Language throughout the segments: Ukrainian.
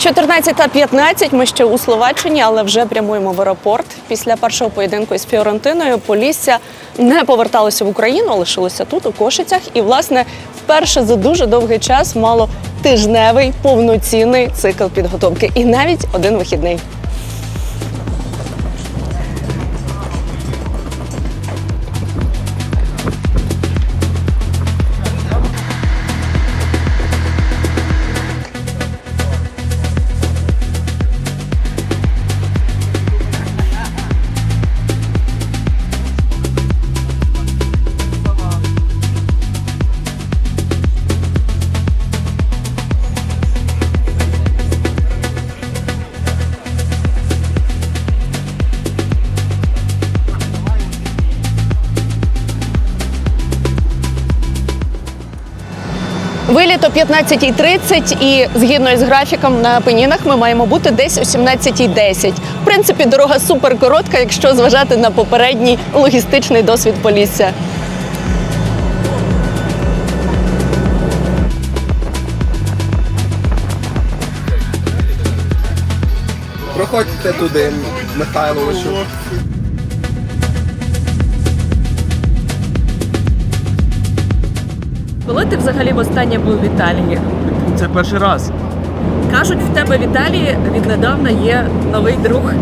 14.15 ми ще у Словаччині, але вже прямуємо в аеропорт. Після першого поєдинку із Фіорентиною Полісся не поверталося в Україну, лишилося тут, у Кошицях. І, власне, вперше за дуже довгий час мало тижневий повноцінний цикл підготовки і навіть один вихідний. Виліт о 15.30 і згідно із графіком на пенінах ми маємо бути десь о 17.10. В принципі, дорога супер коротка, якщо зважати на попередній логістичний досвід Полісся. Проходьте туди, Михайловичу. Коли ти взагалі востаннє був в Італії? Це перший раз. Кажуть, в тебе в Італії віднедавна є новий друг.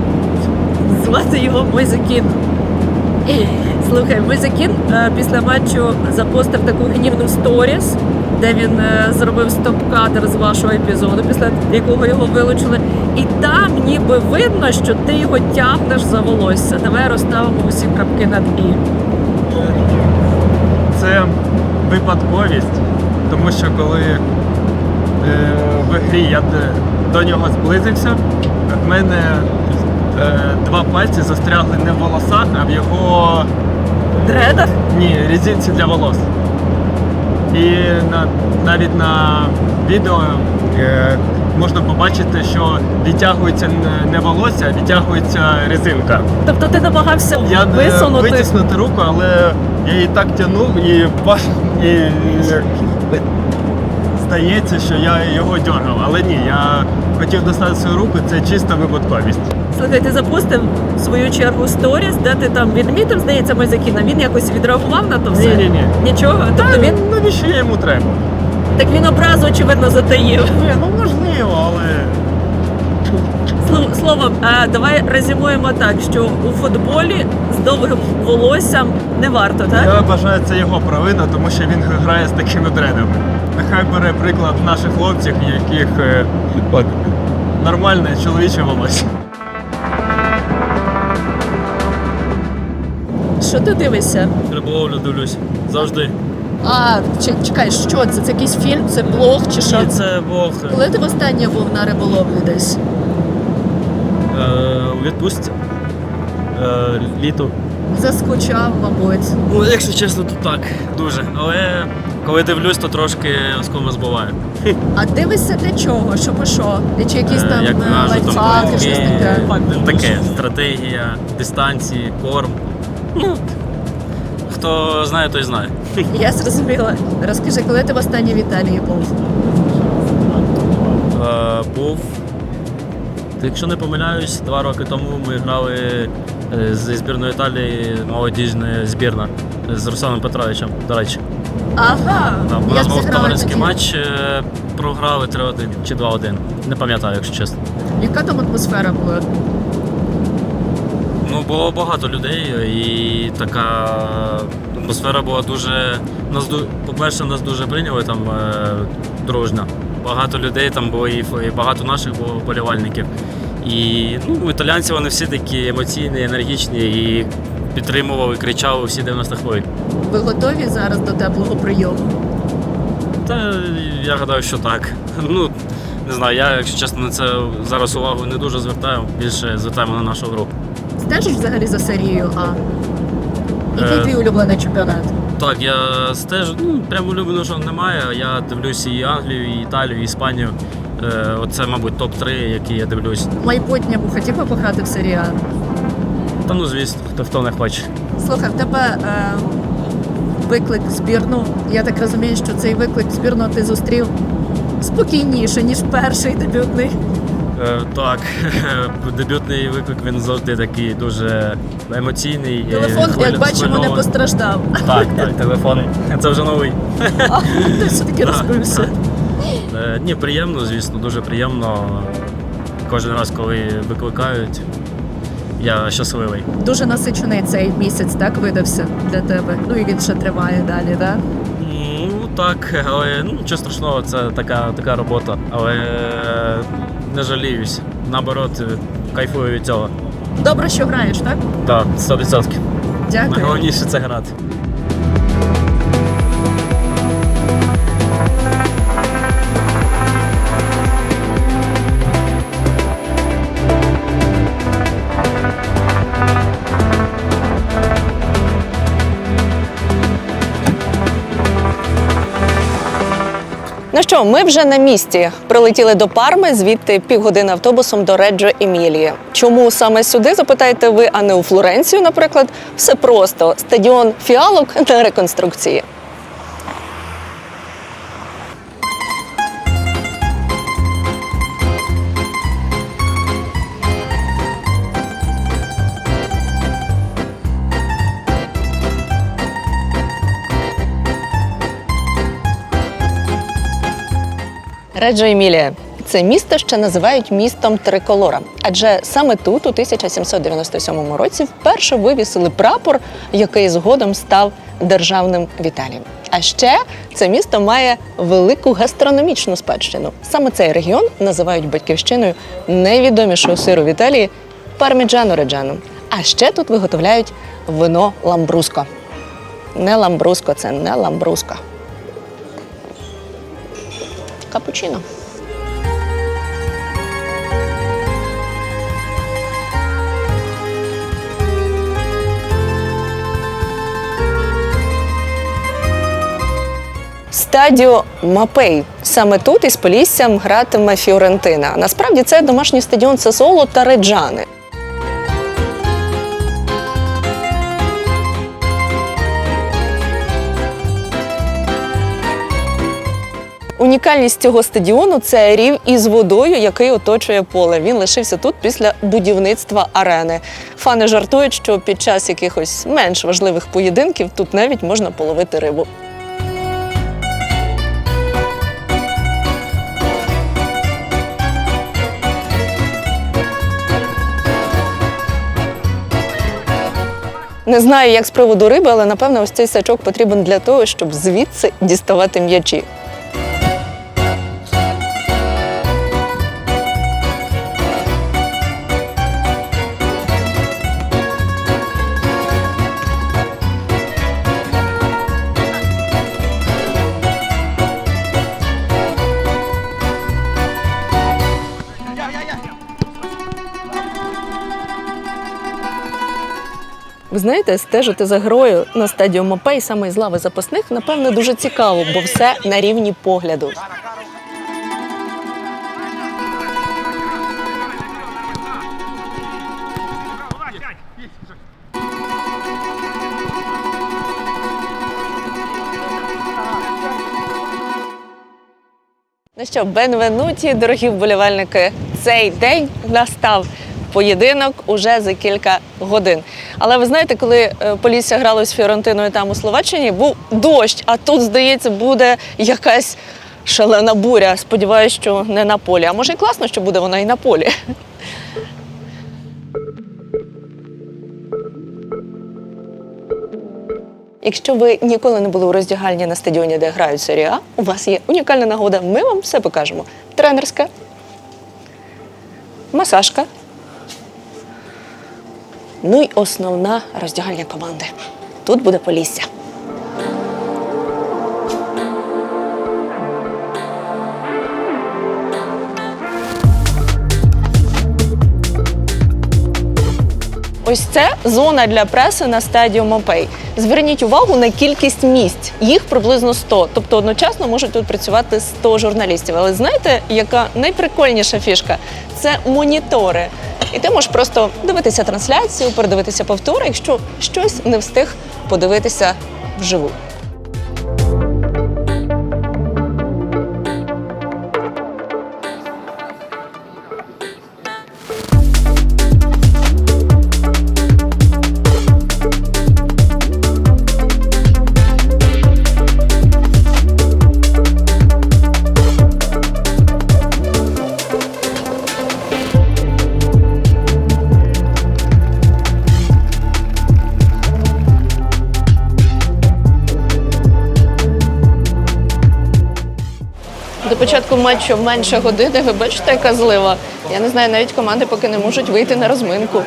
Звати його Мойзекін. Слухай, Мойзекін е, після матчу запостив таку гнівну сторіс, де він е, зробив стоп-кадр з вашого епізоду, після якого його вилучили. І там ніби видно, що ти його тягнеш за волосся. Давай розставимо усі крапки над і. Це випадковість, тому що коли е, в грі я до нього зблизився, в мене е, два пальці застрягли не в волосах, а в його Дредах? ні, резинці для волос. І на, навіть на відео е, можна побачити, що відтягується не- волосся, а відтягується резинка. Тобто ти намагався Я не висунути. витиснути руку, але я її так тягнув і паш і здається, що я його дергав. Але ні, я хотів достати свою руку, це чиста випадковість. Слухай, ти запустив в свою чергу сторіс, де ти там відмітив, здається, Мойзекіна. Він якось відреагував на то все? Ні-ні-ні. Нічого. Тобто він Ну, навіщо йому треба? так він образу очевидно затаїв. Ні, ну можливо, але Словом, давай резюмуємо так, що у футболі з довгим волоссям не варто, так? я вважаю це його провина, тому що він грає з такими дредами. Нехай бере приклад наших хлопців, яких е, от, нормальне чоловіче волосся. Що ти дивишся? Риболовлю дивлюсь завжди. А, чекай, що це? Це якийсь фільм, це блог чи що? Це Бог Коли ти востаннє був на риболовлі десь? Е, у відпустці. Е, літо. Заскучав, мабуть. Ну, якщо чесно, то так, дуже. Але коли дивлюсь, то трошки оскома збиває. А дивишся для чого? Щоб що? Чи якісь Е, там як лайфхаки, щось таке, таке? таке стратегія, дистанції, корм. Ну, хто знає, той знає. Я зрозуміла. Розкажи, коли ти востаннє в Італії був? Був. Якщо не помиляюсь, два роки тому ми грали е, зі збірної Італії молодіжна збірна з Русланом Петровичем, до речі. Ага, Там, у нас був товариський матч, е, програли 3-1 чи 2-1. Не пам'ятаю, якщо чесно. Яка там атмосфера була? Ну, було багато людей, і така атмосфера була дуже. Нас, по-перше, нас дуже прийняли там е, дружно. Багато людей там було, і, багато наших було вболівальників. І ну, італійці вони всі такі емоційні, енергічні і підтримували, кричали всі 90 хвилин. Ви готові зараз до теплого прийому? Та я гадаю, що так. Ну, не знаю, я, якщо чесно, на це зараз увагу не дуже звертаю, більше звертаємо на нашу гру. Стежиш взагалі за серією А? Який Е, твій улюблений чемпіонат? Так, я стежу, ну прямо улюбленого що немає. Я дивлюсь і Англію, і Італію, і Іспанію. Е, оце, мабуть, топ-3, які я дивлюсь. В майбутньому хотів би пограти в серії А? Та ну звісно, хто хто не хоче. Слухай, в тебе е, виклик в збірну. Я так розумію, що цей виклик в збірну ти зустрів спокійніше, ніж перший дебютний. Е, Так, дебютний виклик він завжди такий дуже емоційний. е, Телефон, як хвилю- бачимо, не постраждав. Так, так, телефон. Це вже новий. А, ти все-таки розбився. Е, Ні, приємно, звісно, дуже приємно. Кожен раз, коли викликають, я щасливий. Дуже насичений цей місяць, так видався для тебе. Ну і він ще триває далі, так? Ну так, але ну, нічого страшного, це така, така робота. Але е, не жаліюсь. Наоборот, кайфую від цього. Добре, що граєш, так? Так, 100%. Дякую. Найголовніше це грати. Що, ми вже на місці. Прилетіли до Парми, звідти півгодини автобусом до Реджо Емілії. Чому саме сюди запитаєте ви, а не у Флоренцію, наприклад? Все просто стадіон фіалок на реконструкції. Реджо Емілія. Це місто ще називають містом триколора, адже саме тут, у 1797 році, вперше вивісили прапор, який згодом став державним в Італії. А ще це місто має велику гастрономічну спадщину. Саме цей регіон називають батьківщиною найвідомішого сиру в Італії парміджано реджано. А ще тут виготовляють вино ламбруско. Не ламбруско, це не ламбруско. Капучино. Стадіо Мапей. Саме тут із Поліссям гратиме Фіорентина. Насправді це домашній стадіон Сасоло та Реджани. Унікальність цього стадіону це рів із водою, який оточує поле. Він лишився тут після будівництва арени. Фани жартують, що під час якихось менш важливих поєдинків тут навіть можна половити рибу. Не знаю, як з приводу риби, але напевно ось цей сачок потрібен для того, щоб звідси діставати м'ячі. Знаєте, стежити за грою на стадіо Мопей саме із лави запасних, напевно, дуже цікаво, бо все на рівні погляду. Ну що, бенвенуті, дорогі вболівальники, цей день настав. Поєдинок уже за кілька годин. Але ви знаєте, коли е, Полісся грало з Фіорентиною там у Словаччині, був дощ, а тут, здається, буде якась шалена буря. Сподіваюсь, що не на полі. А може і класно, що буде вона і на полі. Якщо ви ніколи не були у роздягальні на стадіоні, де грають серія у вас є унікальна нагода. Ми вам все покажемо. Тренерська, масажка. Ну й основна роздягальня команди. Тут буде Полісся. Ось це зона для преси на стадіо Мопей. Зверніть увагу на кількість місць. Їх приблизно 100. Тобто одночасно можуть тут працювати 100 журналістів. Але знаєте, яка найприкольніша фішка? Це монітори. І ти можеш просто дивитися трансляцію, передивитися повтори, якщо щось не встиг подивитися вживу. Початку матчу менше години. Ви бачите, яка злива. Я не знаю, навіть команди поки не можуть вийти на розминку.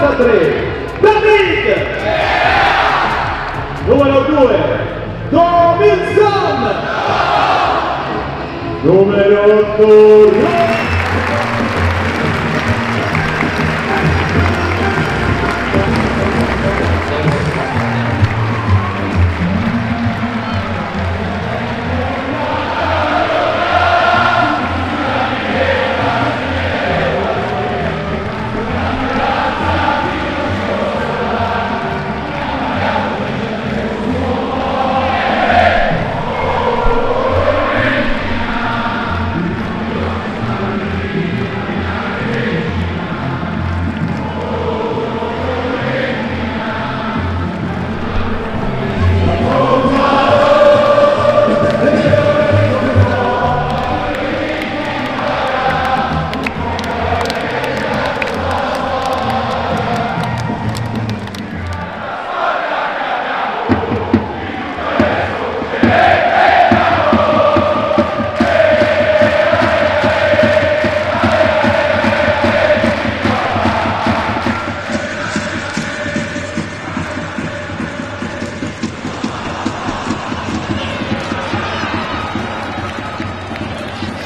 53 David! Numero 2 Robinson numero 8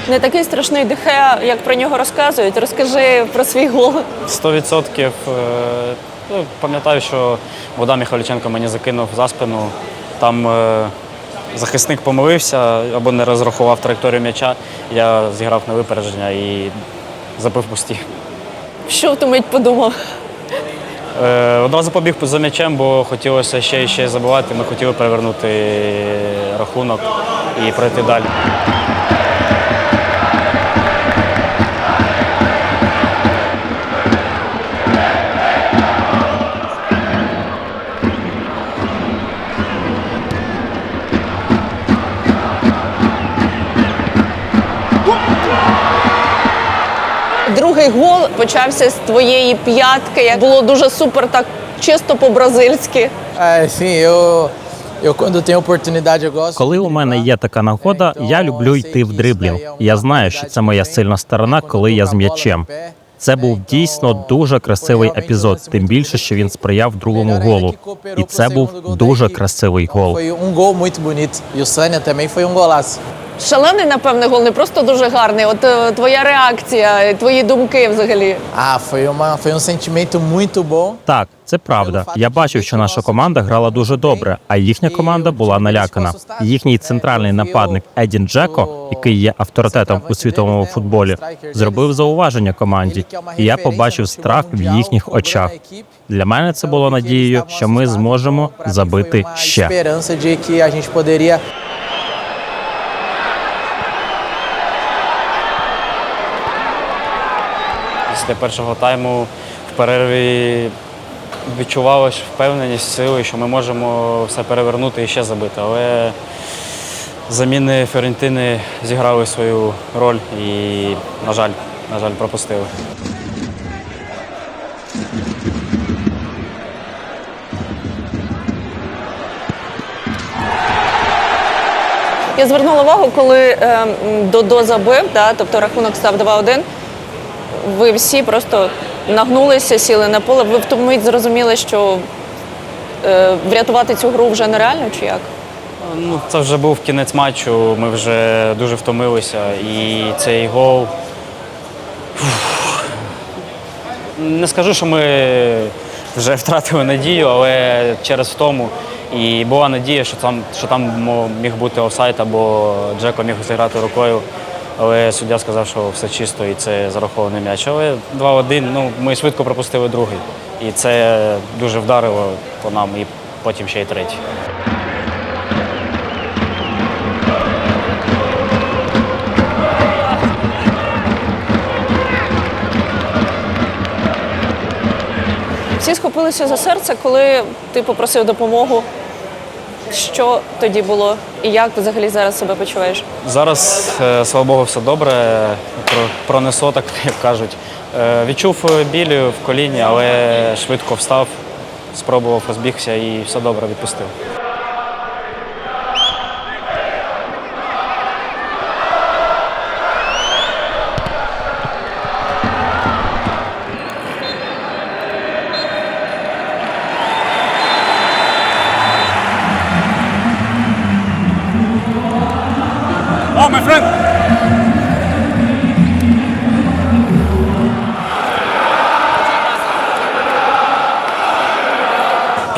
Не такий страшний дихе, як про нього розказують. Розкажи про свій гол. 100%. е, ну, Пам'ятаю, що Вода Михайліченко мені закинув за спину. Там е, захисник помилився або не розрахував траєкторію м'яча. Я зіграв на випередження і забив пусті. Що в ту мить подумав? Е, одразу побіг за м'ячем, бо хотілося ще і ще забивати. Ми хотіли перевернути рахунок і пройти далі. Другий гол почався з твоєї п'ятки. Було дуже супер, так чисто по-бразильськи. Sim, eu. Коли у мене є така нагода, я люблю йти в дриблінг. Я знаю, що це моя сильна сторона, коли я з м'ячем. Це був дійсно дуже красивий епізод, тим більше, що він сприяв другому голу. І це був дуже красивий гол. Шалений, напевне, гол, не просто дуже гарний. От е, твоя реакція, твої думки взагалі. Ah, foi, uma, foi um sentimento muito bom. Так, це правда. Я бачив, що наша команда грала дуже добре, а їхня команда була налякана. Їхній центральний нападник Едін Джеко, який є авторитетом у світовому футболі, зробив зауваження команді, і я побачив страх в їхніх очах. Для мене це було надією, що ми зможемо забити ще. Після першого тайму в перерві відчувалася впевненість сили, що ми можемо все перевернути і ще забити. Але заміни Фіорентини зіграли свою роль і, на жаль, на жаль, пропустили. Я звернула увагу, коли е, Додо забив, да, тобто рахунок став 2-1. Ви всі просто нагнулися, сіли на поле. Ви в ту мить зрозуміли, що е, врятувати цю гру вже нереально чи як? Ну, це вже був кінець матчу, ми вже дуже втомилися. І цей гол. Не скажу, що ми вже втратили надію, але через втому. І була надія, що там, що там міг бути офсайд або Джеко міг зіграти рукою. Але суддя сказав, що все чисто і це зарахований м'яч. Але 2-1, ну, ми швидко пропустили другий. І це дуже вдарило по нам, і потім ще й третій. Всі схопилися за серце, коли ти попросив допомогу. Що тоді було і як взагалі зараз себе почуваєш? Зараз, е, слава Богу, все добре. Про- Пронесло, так як кажуть. Е, Відчув е, біль в коліні, але швидко встав, спробував розбігся і все добре відпустив.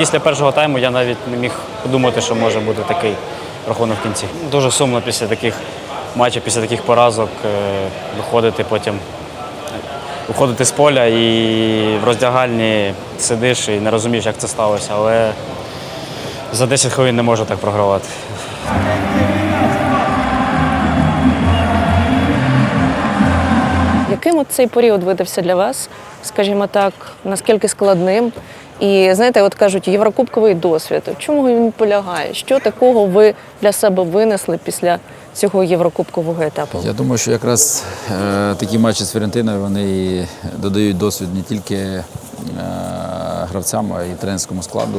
Після першого тайму я навіть не міг подумати, що може бути такий рахунок в кінці. Дуже сумно після таких матчів, після таких поразок е, виходити потім. Виходити з поля і в роздягальні сидиш і не розумієш, як це сталося, але за 10 хвилин не можу так програвати. Яким цей період видався для вас, скажімо так, наскільки складним? І знаєте, от кажуть, єврокубковий досвід. В чому він полягає? Що такого ви для себе винесли після цього єврокубкового етапу? Я думаю, що якраз е, такі матчі з Ферентиною вони додають досвід не тільки е, гравцям, а й тренерському складу.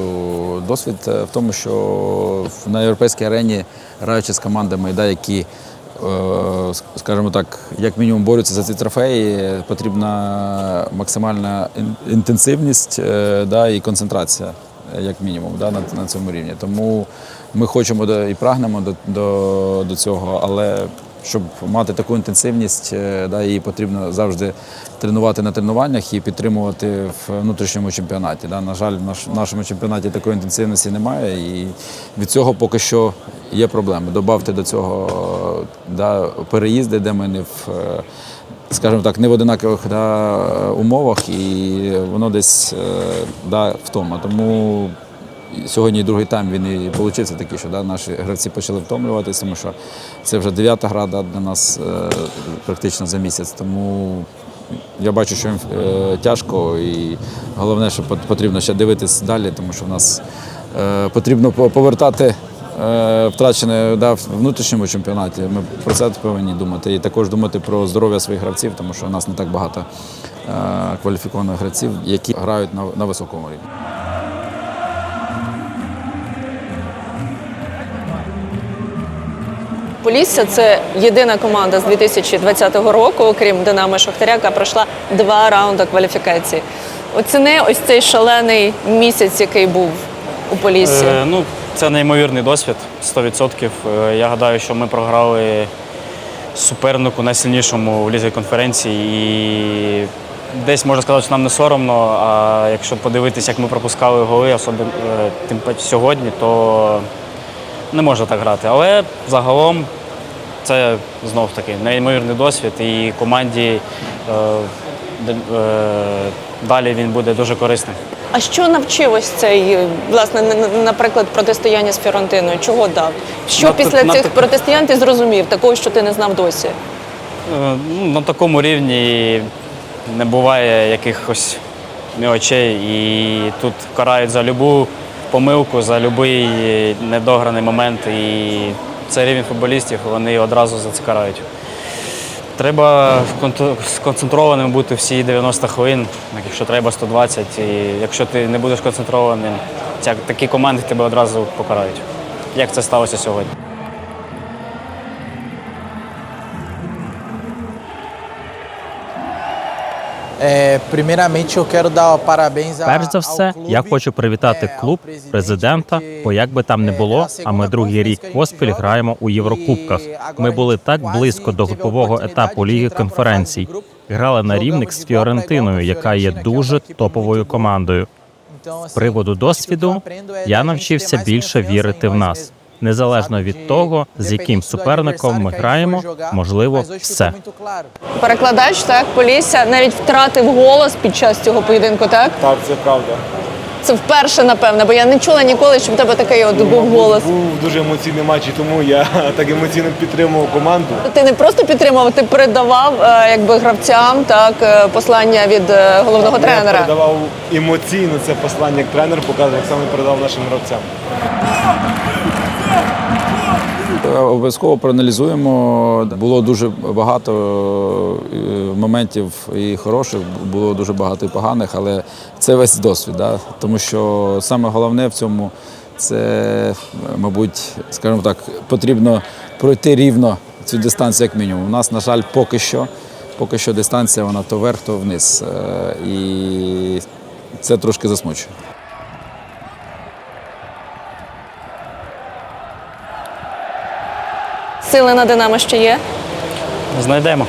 Досвід е, в тому, що на європейській арені, граючи з командами, да, які, скажімо так, як мінімум борються за ці трофеї, потрібна максимальна інтенсивність е, да, і концентрація е, як мінімум, да, на, на цьому рівні. Тому ми хочемо до- і прагнемо до, до, до цього, але щоб мати таку інтенсивність, е, да, її потрібно завжди тренувати на тренуваннях і підтримувати в внутрішньому чемпіонаті. Да. На жаль, в наш, нашому чемпіонаті такої інтенсивності немає, і від цього поки що є проблеми. Добавте до цього да, переїзди, де ми не в. е, скажімо так, не в одинакових да, умовах, і воно десь е, да, втома. Тому сьогодні другий тайм він і получився такий, що да, наші гравці почали втомлюватися, тому що це вже дев'ята гра да, для нас е, практично за місяць. Тому я бачу, що їм е, тяжко, і головне, що потрібно ще дивитись далі, тому що в нас е, потрібно повертати е, втрачене да, в внутрішньому чемпіонаті. Ми про це повинні думати. І також думати про здоров'я своїх гравців, тому що у нас не так багато е, кваліфікованих гравців, які грають на, на високому рівні. Полісся це єдина команда з 2020 року, окрім Динамо Шахтаря, яка пройшла два раунди кваліфікації. Оціни ось цей шалений місяць, який був у Поліссі. Е, ну, це неймовірний досвід, 100%. Е, Я гадаю, що ми програли супернику найсильнішому в лізі конференції. І десь можна сказати, що нам не соромно. А якщо подивитися, як ми пропускали голи, особливо е, тим паче сьогодні, то не можна так грати. Але загалом це знов таки неймовірний досвід, і команді е, е, далі він буде дуже корисним. А що навчив ось цей, власне, на- на- наприклад, протистояння з Фіорентиною? Чого дав? Що На- після на- цих протистоянь ти зрозумів, такого, що ти не знав досі? Е, ну, на такому рівні не буває якихось мілочей. І тут карають за любу помилку, за будь-який недограний момент. І це рівень футболістів, вони одразу зацікарають. Треба сконцентрованим бути всі 90 хвилин, якщо треба 120. І якщо ти не будеш концентрованим, такі команди тебе одразу покарають. Як це сталося сьогодні? Перш за все, я хочу привітати е, клуб, президента, бо як би там не е, було, а ми другий рік поспіль граємо у Єврокубках. Ми були так близько до групового етапу Ліги конференцій. Грали на de з Фіорентиною, яка є дуже топовою командою. З приводу досвіду я навчився більше вірити в нас. Незалежно від того, з яким суперником ми граємо, можливо, все. Перекладач, так, Полісся навіть втратив голос під час цього поєдинку, так? Так, це правда. Це вперше, напевне, бо я не чула ніколи, щоб в тебе такий от був голос. Був дуже емоційний матч, і тому я так емоційно підтримував команду. Ти не просто підтримував, ти передавав е, якби гравцям так е, послання від е, головного Я тренера. передавав емоційно це послання як тренер, показував, як саме передав нашим гравцям. Обов'язково проаналізуємо. Було дуже багато е, моментів і хороших, було дуже багато і поганих, але це весь досвід. Да? Тому що саме головне в цьому це, мабуть, скажімо так, потрібно пройти рівно цю дистанцію як мінімум. У нас, на жаль, поки що, поки що дистанція вона то вверх, то вниз. Е, І це трошки засмучує. Сили на Динамо ще є. Знайдемо.